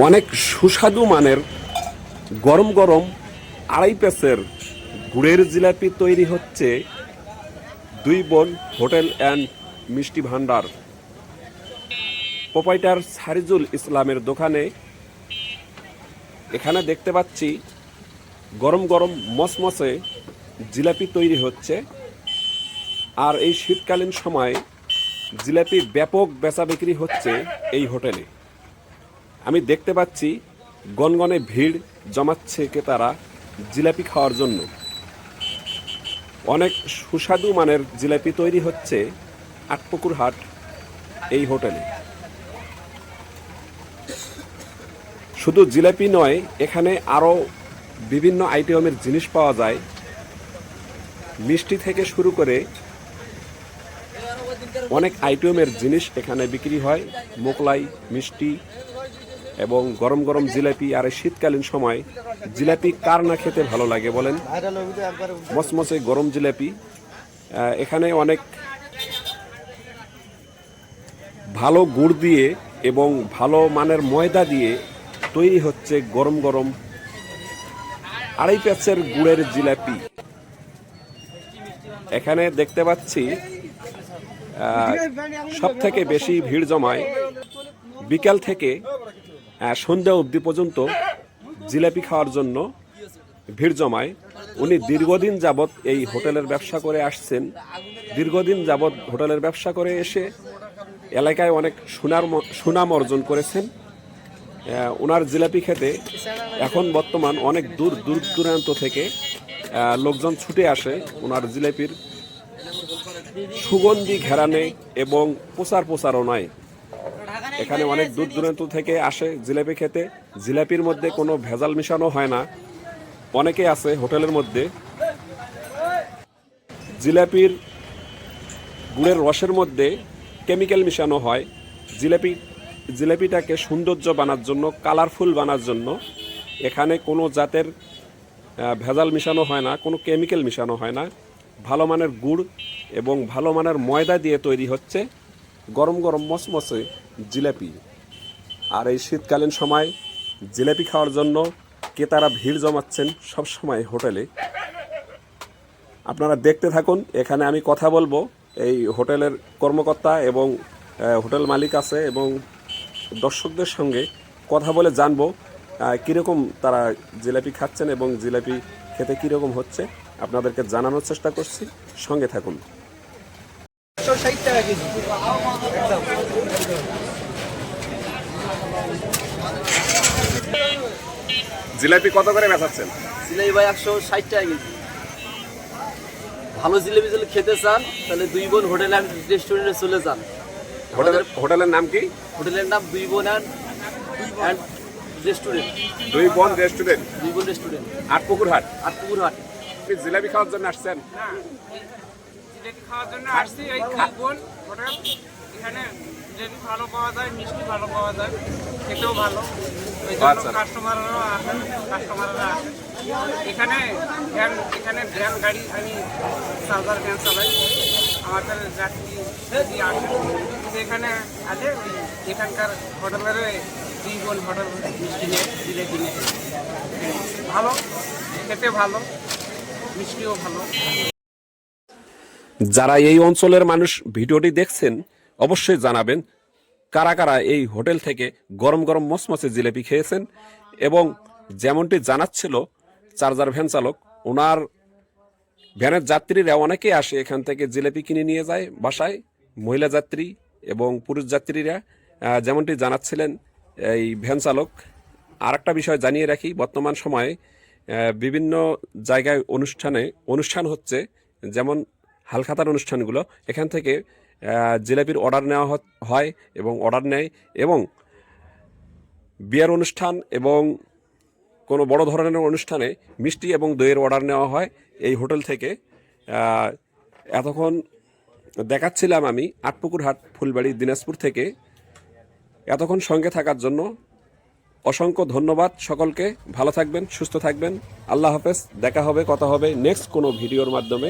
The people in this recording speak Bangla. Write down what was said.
অনেক সুস্বাদু মানের গরম গরম আড়াই পেসের গুড়ের জিলাপি তৈরি হচ্ছে দুই বোন হোটেল অ্যান্ড মিষ্টি ভান্ডার প্রোপাইটার সারিজুল ইসলামের দোকানে এখানে দেখতে পাচ্ছি গরম গরম মসমসে জিলাপি তৈরি হচ্ছে। আর এই শীতকালীন সময় জিলাপি ব্যাপক বেচা বিক্রি হচ্ছে এই হোটেলে। আমি দেখতে পাচ্ছি গনগনে ভিড় জমাচ্ছে ক্রেতারা জিলাপি খাওয়ার জন্য। অনেক সুস্বাদু মানের জিলাপি তৈরি হচ্ছে আটপুকুর হাট এই হোটেলে। শুধু জিলাপি নয়, এখানে আরও বিভিন্ন আইটেমের জিনিস পাওয়া যায়। মিষ্টি থেকে শুরু করে অনেক আইটেমের জিনিস এখানে বিক্রি হয়। মোগলাই, মিষ্টি এবং গরম গরম জিলাপি আর এই শীতকালীন সময় জিলাপি কার না খেতে ভালো লাগে বলেন? মসমসে গরম জিলাপি। এখানে অনেক ভালো গুড় দিয়ে এবং ভালো মানের ময়দা দিয়ে তৈরি হচ্ছে গরম গরম আড়াই প্যাচের গুড়ের জিলাপি। এখানে দেখতে পাচ্ছি সব থেকে বেশি ভিড় জমায় বিকাল থেকে সন্ধ্যা অবধি পর্যন্ত জিলাপি খাওয়ার জন্য ভিড় জমায়। উনি দীর্ঘদিন যাবৎ এই হোটেলের ব্যবসা করে আসছেন। দীর্ঘদিন যাবৎ হোটেলের ব্যবসা করে এসে এলাকায় অনেক সুনার সুনাম অর্জন করেছেন। ওনার জিলাপি খেতে এখন বর্তমান অনেক দূর দূর দূরান্ত থেকে লোকজন ছুটে আসে ওনার জিলাপির সুগন্ধি ঘেরানে এবং প্রচার প্রচারণায়। এখানে অনেক দূর দূরান্ত থেকে আসে জিলাপি খেতে। জিলাপির মধ্যে কোনো ভেজাল মিশানো হয় না। অনেকে আছে হোটেলের মধ্যে। জিলাপির গুড়ের রসের মধ্যে কেমিক্যাল মিশানো হয়। জিলাপি, জিলাপিটাকে সৌন্দর্য বানার জন্য, কালারফুল বানার জন্য এখানে কোনো জাতের ভেজাল মিশানো হয় না, কোনো কেমিক্যাল মিশানো হয় না। ভালো মানের গুড় এবং ভালো মানের ময়দা দিয়ে তৈরি হচ্ছে। গরম গরম মসমসে জিলাপি। আর এই শীতকালীন সময় জিলাপি খাওয়ার জন্য ক্রেতারা ভিড় জমাচ্ছেন সব সময় হোটেলে। আপনারা দেখতে থাকুন, এখানে আমি কথা বলব। এই হোটেলের কর্মকর্তা এবং হোটেল মালিক আছে এবং দর্শকদের সঙ্গে কথা বলে জানব কীরকম তারা জিলাপি খাচ্ছেন এবং জিলাপি খেতে কীরকম হচ্ছে। আপনাদেরকে জানানোর চেষ্টা করছি। সঙ্গে থাকুন। একশো ষাট টাকা কেজি। জিলাপি কত করে বেচাচ্ছেন? জিলাপি ভাই একশো ষাট টাকা কেজি। ভালো জিলেবি যদি খেতে চান তাহলে দুই বোন হোটেল অ্যান্ড রেস্টুরেন্টে চলে যান। হোটেলের হোটেলের নাম কি? হোটেলের নাম দুই বোন অ্যান্ড অ্যান্ড রেস্টুরেন্ট দুই বন রেস্টুরেন্ট দুই বোন রেস্টুরেন্ট আটপুকুর হাট আর পুকুরহাট। আপনি জিলাপি খাওয়ার জন্য আসছেন? জিলেপি খাওয়ার জন্য আসছি এই খাবন হোটেল এখানে জিলেপি ভালো পাওয়া যায় মিষ্টি ভালো পাওয়া যায় খেতেও ভালো। ওই জন্য আচ্ছা। কাস্টমাররাও আসেন কাস্টমাররা আসেন। এখানে ভ্যান এখানে ভ্যান গাড়ি আমি সার্ভার ভ্যান চালাই। আমাদের যাত্রী যদি আসে কিন্তু এখানে ওই এখানকার হোটেলের দুই বোন হোটেল মিষ্টি নিয়ে জিলেপি নিয়ে ভালো খেতে ভালো মিষ্টিও ভালো। যারা এই অঞ্চলের মানুষ ভিডিওটি দেখছেন, অবশ্যই জানাবেন কারা কারা এই হোটেল থেকে গরম গরম মসমসে জিলেপি খেয়েছেন এবং যেমনটি জানাচ্ছিল চার্জার ভ্যান চালক, ওনার ভ্যানের যাত্রীরা অনেকেই আসে এখান থেকে জিলেপি কিনে নিয়ে যায় বাসায়, মহিলা যাত্রী এবং পুরুষ যাত্রীরা। যেমনটি জানাচ্ছিলেন এই ভ্যান চালক। আর একটা বিষয় জানিয়ে রাখি, বর্তমান সময়ে বিভিন্ন জায়গায় অনুষ্ঠানে, অনুষ্ঠান হচ্ছে, যেমন হালখাতার অনুষ্ঠানগুলো। এখান থেকে জিলাপির অর্ডার নেওয়া হয় এবং অর্ডার নেয় এবং বিয়ের অনুষ্ঠান এবং কোনো বড় ধরনের অনুষ্ঠানে মিষ্টি এবং দইয়ের অর্ডার নেওয়া হয়। এই হোটেল থেকে এতক্ষণ দেখাচ্ছিলাম আমি আটপুকুরহাট, ফুলবাড়ি, দিনাজপুর থেকে। এতক্ষণ সঙ্গে থাকার জন্য অসংখ্য ধন্যবাদ সকলকে। ভালো থাকবেন, সুস্থ থাকবেন। আল্লাহ হাফেজ, দেখা হবে, কথা হবে নেক্সট কোনো ভিডিওর মাধ্যমে।